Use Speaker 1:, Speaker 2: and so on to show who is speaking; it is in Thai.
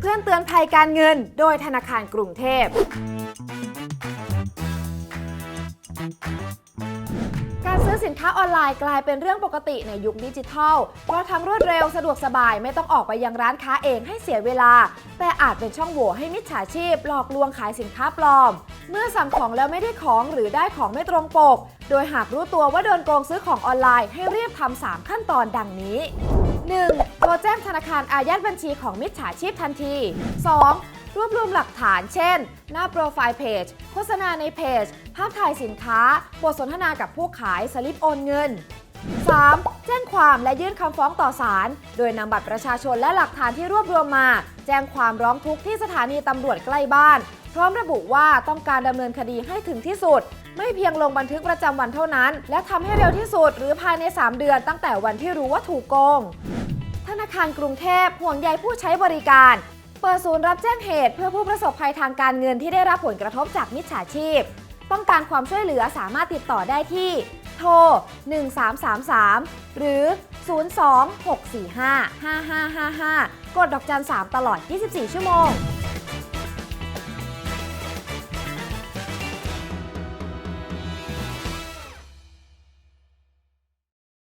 Speaker 1: เพื่อนเตือนภัยการเงิน โดยธนาคารกรุงเทพ การซื้อสินค้าออนไลน์กลายเป็นเรื่องปกติในยุคดิจิทัล เพราะทั้งรวดเร็วสะดวกสบายไม่ต้องออกไปยังร้านค้าเองให้เสียเวลา แต่อาจเป็นช่องโหว่ให้มิจฉาชีพ หลอกลวงขายสินค้าปลอม เมื่อสั่งของแล้วไม่ได้ของหรือได้ของไม่ตรงปก โดยหากรู้ตัวว่าโดนโกงซื้อของออนไลน์ให้รีบทำ3ขั้นตอนดังนี้ 1. โทรแจ้งธนาคารอายัดบัญชีของมิจฉาชีพทันที 2. รวบรวมหลักฐานเช่น หน้าโปรไฟล์เพจ โฆษณาในเพจ ภาพถ่ายสินค้า บทสนทนากับผู้ขาย สลิปโอนเงิน 3. แจ้งความและยื่นคำฟ้องต่อศาล โดยนำบัตรประชาชนและหลักฐานที่รวบรวมมา แจ้งความร้องทุกข์ที่สถานีตำรวจใกล้บ้าน พร้อมระบุว่าต้องการดำเนินคดีให้ถึงที่สุด ไม่เพียงลงบันทึกประจำวันเท่านั้น และทำให้เร็วที่สุดหรือภายใน 3 เดือนตั้งแต่วันที่รู้ว่าถูกโกง นาคารกรุงเทพห่วงใยผู้ใช้บริการ เปิดศูนย์รับแจ้งเหตุเพื่อผู้ประสบภัยทางการเงินที่ได้รับผลกระทบจากมิจฉาชีพ ต้องการความช่วยเหลือสามารถติดต่อได้ที่ โทร 1333 หรือ 026455555 กดดอกจัน3ตลอด 24 ชั่วโมง